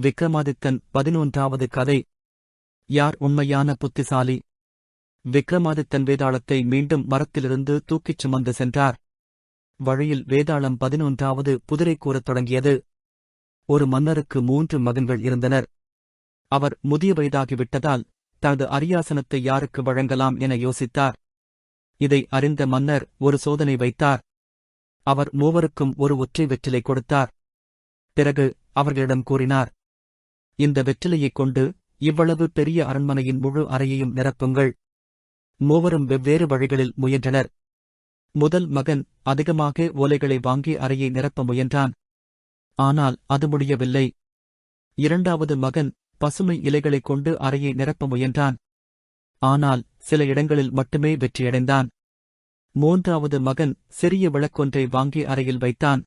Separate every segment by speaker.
Speaker 1: விக்ரமாதித்தன் பதினொன்றாவது கதை. யார் உண்மையான புத்திசாலி? விக்ரமாதித்தன் வேதாளத்தை மீண்டும் மரத்திலிருந்து தூக்கிச் சுமந்து சென்றார். வழியில் வேதாளம் பதினொன்றாவது புதிரை கூறத் தொடங்கியது. ஒரு மன்னருக்கு மூன்று மகன்கள் இருந்தனர். அவர் முதிய வயதாகிவிட்டதால் தனது அரியாசனத்தை யாருக்கு வழங்கலாம் என யோசித்தார். இதை அறிந்த மன்னர் ஒரு சோதனை வைத்தார். அவர் மூவருக்கும் ஒரு ஒற்றை வெற்றிலை கொடுத்தார். பிறகு அவர்களிடம் கூறினார் இந்த வெற்றிலையைக் கொண்டு இவ்வளவு பெரிய அரண்மனையின் முழு அறையையும் நிரப்புங்கள். மூவரும் வெவ்வேறு வழிகளில் முயன்றனர். முதல் மகன் அதிகமாக ஓலைகளை வாங்கி அறையை நிரப்ப முயன்றான். ஆனால் அது முடியவில்லை. இரண்டாவது மகன் பசுமை இலைகளைக் கொண்டு அறையை நிரப்ப முயன்றான். ஆனால் சில இடங்களில் மட்டுமே வெற்றியடைந்தான். மூன்றாவது மகன் சிறிய விளக்கொன்றை வாங்கி அறையில் வைத்தான்.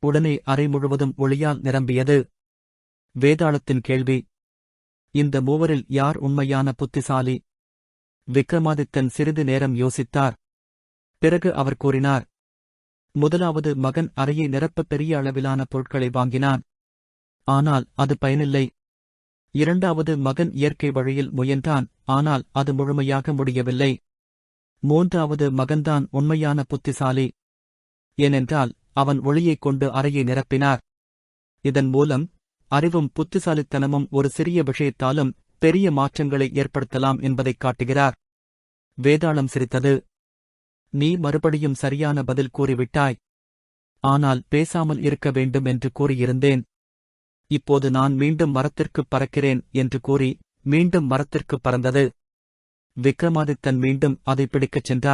Speaker 1: உடனே அறை முழுவதும் ஒளியால் நிரம்பியது. வேதாளத்தின் கேள்வி. இந்த மூவரில் யார் உண்மையான புத்திசாலி? விக்ரமாதித்தன் சிறிது நேரம் யோசித்தார். பிறகு அவர் கூறினார் முதலாவது மகன் அறையை நிரப்ப பெரிய அளவிலான பொருட்களை வாங்கினான். ஆனால் அது பயனில்லை. இரண்டாவது மகன் இயற்கை வழியில் முயன்றான். ஆனால் அது முழுமையாக முடியவில்லை. மூன்றாவது மகன்தான் உண்மையான புத்திசாலி. ஏனென்றால் அவன் ஒளியைக் கொண்டு அறையை நிரப்பினார். இதன் மூலம் அறிவும் புத்திசாலித்தனமும் ஒரு சிறிய விஷயத்தாலும் பெரிய மாற்றங்களை ஏற்படுத்தலாம் என்பதைக் காட்டுகிறார். வேதாளம் சிரித்தது. நீ மறுபடியும் சரியான பதில் கூறிவிட்டாய். ஆனால் பேசாமல் இருக்க வேண்டும் என்று கூறியிருந்தேன். இப்போது நான் மீண்டும் மரத்திற்குப் பறக்கிறேன் என்று கூறி மீண்டும் மரத்திற்குப் பறந்தது. விக்ரமாதித்தன் மீண்டும் அதை பிடிக்கச் சென்றார்.